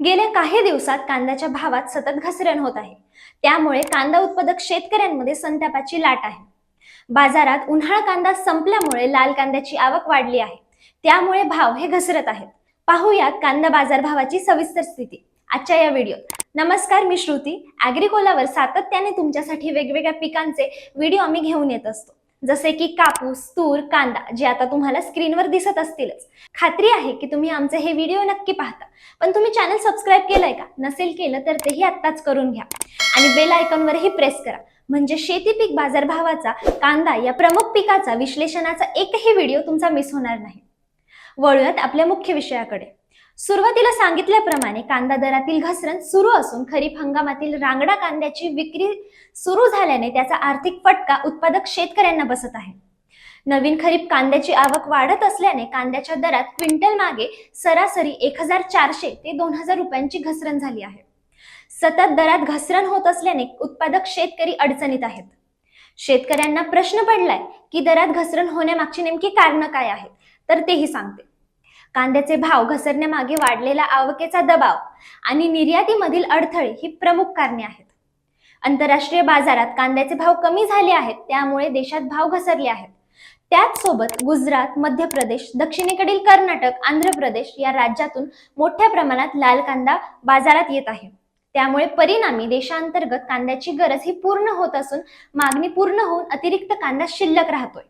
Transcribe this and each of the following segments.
गेल्या काही दिवसात कांद्याच्या भावात सतत घसरण होत आहे. त्यामुळे कांदा उत्पादक शेतकऱ्यांमध्ये संतापाची लाट आहे. बाजारात उन्हाळा कांदा संपल्यामुळे लाल कांद्याची आवक वाढली आहे. त्यामुळे भाव हे घसरत आहेत. पाहूयात कांदा बाजार भावाची सविस्तर स्थिती. आजच्या या व्हिडिओत नमस्कार मी श्रुती. ॲग्रिकोलावर सातत्याने तुमच्यासाठी वेगवेगळ्या पिकांचे व्हिडिओ आम्ही घेऊन येत असतो. जसे की कापूस तूर कांदा जे आता तुम्हाला स्क्रीनवर दिसत असतीलच. खात्री आहे की तुम्ही आमचे हे व्हिडिओ नक्की पाहता. पण तुम्ही चॅनल सबस्क्राईब केलंय का? नसेल केलं तर तेही आत्ताच करून घ्या. आणि बेल आयकॉनवरही प्रेस करा. म्हणजे शेती पीक बाजारभावाचा कांदा या प्रमुख पिकाचा विश्लेषणाचा एकही व्हिडिओ तुमचा मिस होणार नाही. वळूयात आपल्या मुख्य विषयाकडे. सुरुवातीला सांगितल्याप्रमाणे कांदा दरातील घसरण सुरू असून खरीप हंगामातील रांगडा कांद्याची विक्री सुरू झाल्याने त्याचा आर्थिक फटका उत्पादक शेतकऱ्यांना बसत आहे. नवीन खरीप कांद्याची आवक वाढत असल्याने कांद्याच्या दरात क्विंटल मागे सरासरी एक हजार चारशे ते दोन हजार रुपयांची घसरण झाली आहे. सतत दरात घसरण होत असल्याने उत्पादक शेतकरी अडचणीत आहेत. शेतकऱ्यांना प्रश्न पडलाय की दरात घसरण होण्यामागची नेमकी कारणं काय आहेत? तर तेही सांगते. कांद्याचे भाव घसरण्यामागे वाढलेला आवकेचा दबाव आणि निर्यातीमधील अडथळे ही प्रमुख कारणे आहेत. आंतरराष्ट्रीय बाजारात कांद्याचे भाव कमी झाले आहेत त्यामुळे देशात भाव घसरले आहेत. त्याचसोबत गुजरात मध्य प्रदेश दक्षिणेकडील कर्नाटक आंध्र प्रदेश या राज्यातून मोठ्या प्रमाणात लाल कांदा बाजारात येत आहे. त्यामुळे परिणामी देशांतर्गत कांद्याची गरज ही पूर्ण होत असून मागणी पूर्ण होऊन अतिरिक्त कांदा शिल्लक राहतोय.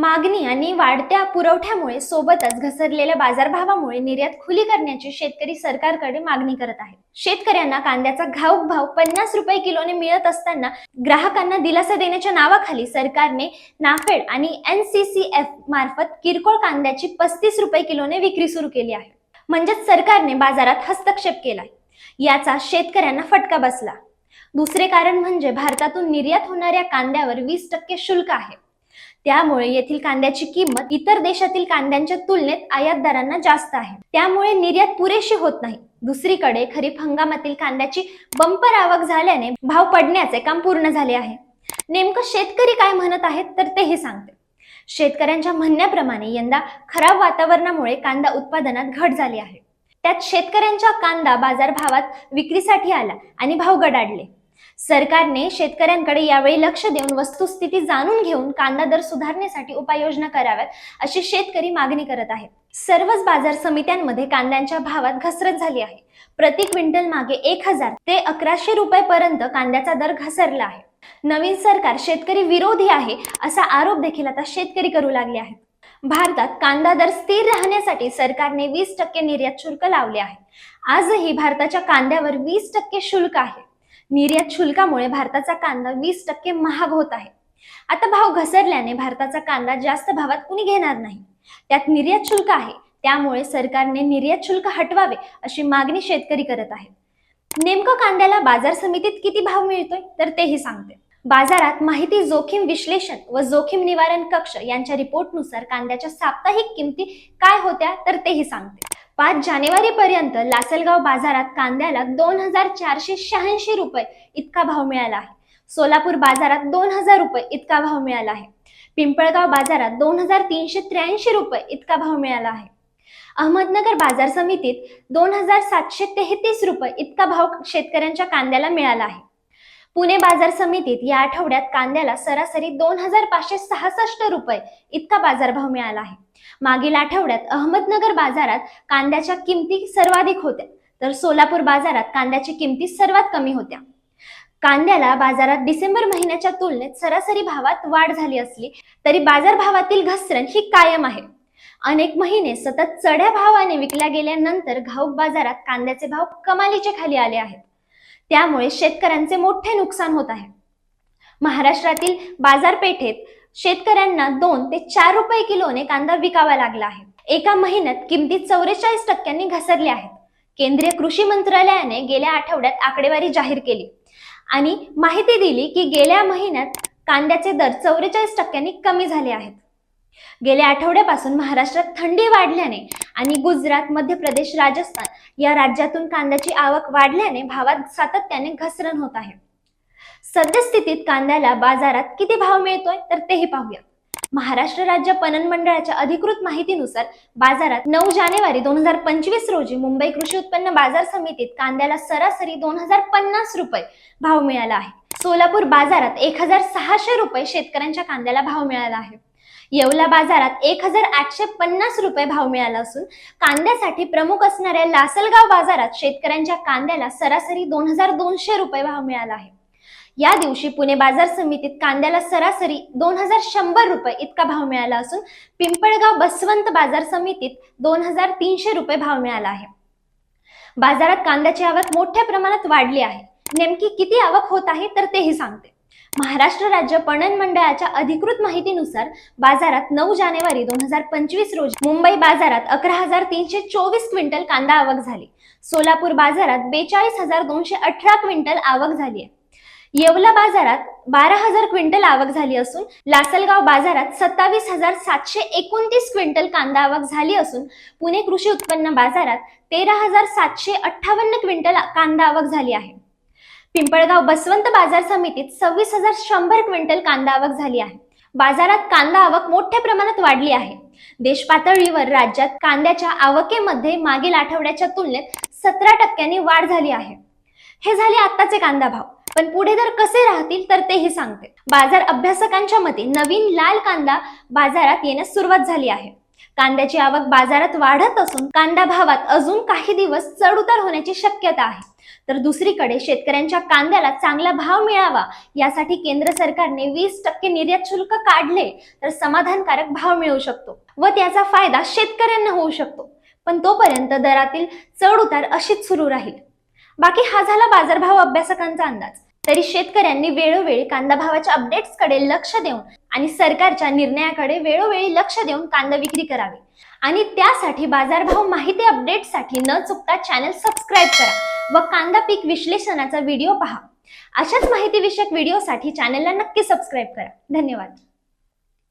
मागणी आणि वाढत्या पुरवठ्यामुळे सोबतच घसरलेल्या बाजारभावामुळे निर्यात खुली करण्याची शेतकरी सरकारकडे मागणी करत आहेत. शेतकऱ्यांना कांद्याचा घाऊक भाव पन्नास रुपये किलोने मिळत असताना ग्राहकांना दिलासा देण्याच्या नावाखाली सरकारने नाफेड आणि एन सी सी एफ मार्फत किरकोळ कांद्याची पस्तीस रुपये किलोने विक्री सुरू केली आहे. म्हणजेच सरकारने बाजारात हस्तक्षेप केलाय. याचा शेतकऱ्यांना फटका बसला. दुसरे कारण म्हणजे भारतातून निर्यात होणाऱ्या कांद्यावर वीस टक्के शुल्क आहे. त्यामुळे येथील कांद्याची किंमत इतर देशातील कांद्यांच्या तुलनेत आयातदारांना जास्त आहे. त्यामुळे निर्यात पुरेशी होत नाही. दुसरीकडे खरीप हंगामातील कांद्याची बंपर आवक झाल्याने भाव पडण्याचे काम पूर्ण झाले आहे. नेमकं शेतकरी काय म्हणत आहेत तर तेही सांगते. शेतकऱ्यांच्या म्हणण्याप्रमाणे यंदा खराब वातावरणामुळे कांदा उत्पादनात घट झाली आहे. त्यात शेतकऱ्यांच्या कांदा बाजारभावात विक्रीसाठी आला आणि भाव गडाडले. सरकारने शेतकऱ्यांकडे यावेळी लक्ष देऊन वस्तुस्थिती जाणून घेऊन कांदा दर सुधारण्यासाठी उपाययोजना कराव्यात अशी शेतकरी मागणी करत आहेत. सर्वच बाजार समित्यांमध्ये कांद्यांच्या भावात घसरत झाली आहे. प्रति क्विंटल मागे एक हजार ते अकराशे रुपये कांद्याचा दर घसरला आहे. नवीन सरकार शेतकरी विरोधी आहे असा आरोप देखील आता शेतकरी करू लागले आहेत. भारतात कांदा दर स्थिर राहण्यासाठी सरकारने वीस टक्के निर्यात शुल्क लावले आहे. आजही भारताच्या कांद्यावर वीस टक्के शुल्क आहे. निर्यात शुल्कामुळे भारताचा कांदा वीस टक्के महाग होत आहे. आता भाव घसरल्याने भारताचा कांदा जास्त भावात कुणी घेणार नाही. त्यात निर्यात शुल्क आहे. त्यामुळे सरकारने निर्यात शुल्क हटवावे अशी मागणी शेतकरी करत आहेत. नेमकं कांद्याला बाजार समितीत किती भाव मिळतोय? तर तेही सांगते. बाजारात माहिती जोखीम विश्लेषण व जोखीम निवारण कक्ष यांच्या रिपोर्टनुसार कांद्याच्या साप्ताहिक किमती काय होत्या? तर तेही सांगते. पाच जानेवारी पर्यंत लासलगाव बाजारात कांद्याला दोन हजार चारशे शहाऐंशी रुपये इतका भाव मिळाला आहे. सोलापूर बाजारात दोन हजार रुपये इतका भाव मिळाला आहे. पिंपळगाव बाजारात दोन हजार तीनशे त्र्याऐंशी रुपये इतका भाव मिळाला आहे. अहमदनगर बाजार समितीत दोन हजार सातशे तेहतीस रुपये इतका भाव शेतकऱ्यांच्या कांद्याला मिळाला आहे. पुणे बाजार समितीत या आठवड्यात कांद्याला सरासरी दोन हजार पाचशे सहासष्ट रुपये इतका बाजारभाव मिळाला आहे. मागील आठवड्यात अहमदनगर बाजारात कांद्याच्या किमती सर्वाधिक होत्या तर सोलापूर बाजारात कांद्याची किमती सर्वात कमी होत्या. कांद्याला बाजारात डिसेंबर महिन्याच्या तुलनेत सरासरी भावात वाढ झाली असली तरी बाजारभावातील घसरण ही कायम आहे. अनेक महिने सतत चढ्या भावाने विकल्या गेल्यानंतर घाऊक बाजारात कांद्याचे भाव कमालीचे खाली आले आहेत. त्यामुळे शेतकऱ्यांचे मोठे नुकसान होत आहे. महाराष्ट्रातील बाजारपेठेत शेतकऱ्यांना दोन ते चार रुपये किलोने कांदा विकावा लागला आहे. एका महिन्यात किमती चौवेचाळीस टक्क्यांनी घसरल्या आहेत. केंद्रीय कृषी मंत्रालयाने गेल्या आठवड्यात आकडेवारी जाहीर केली आणि माहिती दिली की गेल्या महिन्यात कांद्याचे दर चौवेचाळीस टक्क्यांनी कमी झाले आहेत. गेल्या आठवड्यापासून महाराष्ट्रात थंडी वाढल्याने आणि गुजरात मध्य प्रदेश राजस्थान या राज्यातून कांद्याची आवक वाढल्याने भावात सातत्याने घसरण होत आहे. सद्यस्थितीत कांद्याला बाजारात किती भाव मिळतोय तर तेही पाहूया. महाराष्ट्र राज्य पणन मंडळाच्या अधिकृत माहितीनुसार बाजारात नऊ जानेवारी दोन हजार पंचवीस रोजी मुंबई कृषी उत्पन्न बाजार समितीत कांद्याला सरासरी दोन हजार पन्नास रुपये भाव मिळाला आहे. सोलापूर बाजारात एक हजार सहाशे रुपये शेतकऱ्यांच्या कांद्याला भाव मिळाला आहे. येवला बाजारात एक हजार आठशे पन्नास रुपये भाव मिळाला असून कांद्यासाठी प्रमुख असणाऱ्या लासलगाव बाजारात शेतकऱ्यांच्या कांद्याला सरासरी दोन हजार दोनशे रुपये भाव मिळाला आहे. या दिवशी पुणे बाजार समितीत कांद्याला सरासरी दोन हजार शंभर रुपये इतका भाव मिळाला असून पिंपळगाव बसवंत बाजार समितीत दोन हजार तीनशे रुपये भाव मिळाला आहे. बाजारात कांद्याची आवक मोठ्या प्रमाणात वाढली आहे. नेमकी किती आवक होत आहे तर तेही सांगते. महाराष्ट्र राज्य पणन मंडळाच्या अधिकृत माहितीनुसार बाजारात नऊ जानेवारी दोन हजार पंचवीस रोजी मुंबई बाजारात अकरा हजार तीनशे चोवीस क्विंटल कांदा आवक झाली. सोलापूर बाजारात बेचाळीस हजार दोनशे अठरा क्विंटल आवक झाली आहे. येवला बाजारात बारा हजार क्विंटल आवक झाली असून लासलगाव बाजारात सत्तावीस हजार सातशे एकोणतीस क्विंटल कांदा आवक झाली असून पुणे कृषी उत्पन्न बाजारात तेरा हजार सातशे अठ्ठावन्न क्विंटल कांदा आवक झाली आहे. पिंपळगाव बसवंत बाजार समितीत सव्वीस हजार शंभर क्विंटल कांदा आवक झाली आहे. बाजारात कांदा आवक मोठ्या प्रमाणात वाढली आहे. देश पातळीवर राज्यात कांद्याच्या आवकेमध्ये मागील आठवड्याच्या तुलनेत सतरा टक्क्यांनी वाढ झाली आहे. हे झाले आत्ताचे कांदा भाव. पण पुढे दर कसे राहतील तर तेही सांगते. बाजार अभ्यासकांच्या मते नवीन लाल कांदा बाजारात येण्यास सुरुवात झाली आहे. कांद्याची आवक बाजारात वाढत असून कांदा भावात अजून काही दिवस चढउतार होण्याची शक्यता आहे. तर दुसरीकडे शेतकऱ्यांच्या कांद्याला चांगला भाव मिळावा यासाठी केंद्र सरकारने वीस टक्के निर्यात शुल्क काढले तर समाधानकारक भाव मिळू शकतो व त्याचा फायदा शेतकऱ्यांना होऊ शकतो. पण तोपर्यंत दरातील चढउतार अशीच सुरू राहील. बाकी हा झाला बाजारभाव अभ्यासकांचा अंदाज. तरी शेतकऱ्यांनी वेळोवेळी कांदा भावाच्या अपडेट्सकडे लक्ष देऊन आणि सरकारच्या निर्णयाकडे वेळोवेळी लक्ष देऊन कांदा विक्री करावी. आणि त्यासाठी बाजारभाव माहिती अपडेटसाठी न चुकता चॅनल सबस्क्राईब करा व कांदा पीक विश्लेषणाचा व्हिडिओ पहा. अशाच माहिती विषयक व्हिडिओसाठी चॅनलला नक्की सबस्क्राईब करा. धन्यवाद.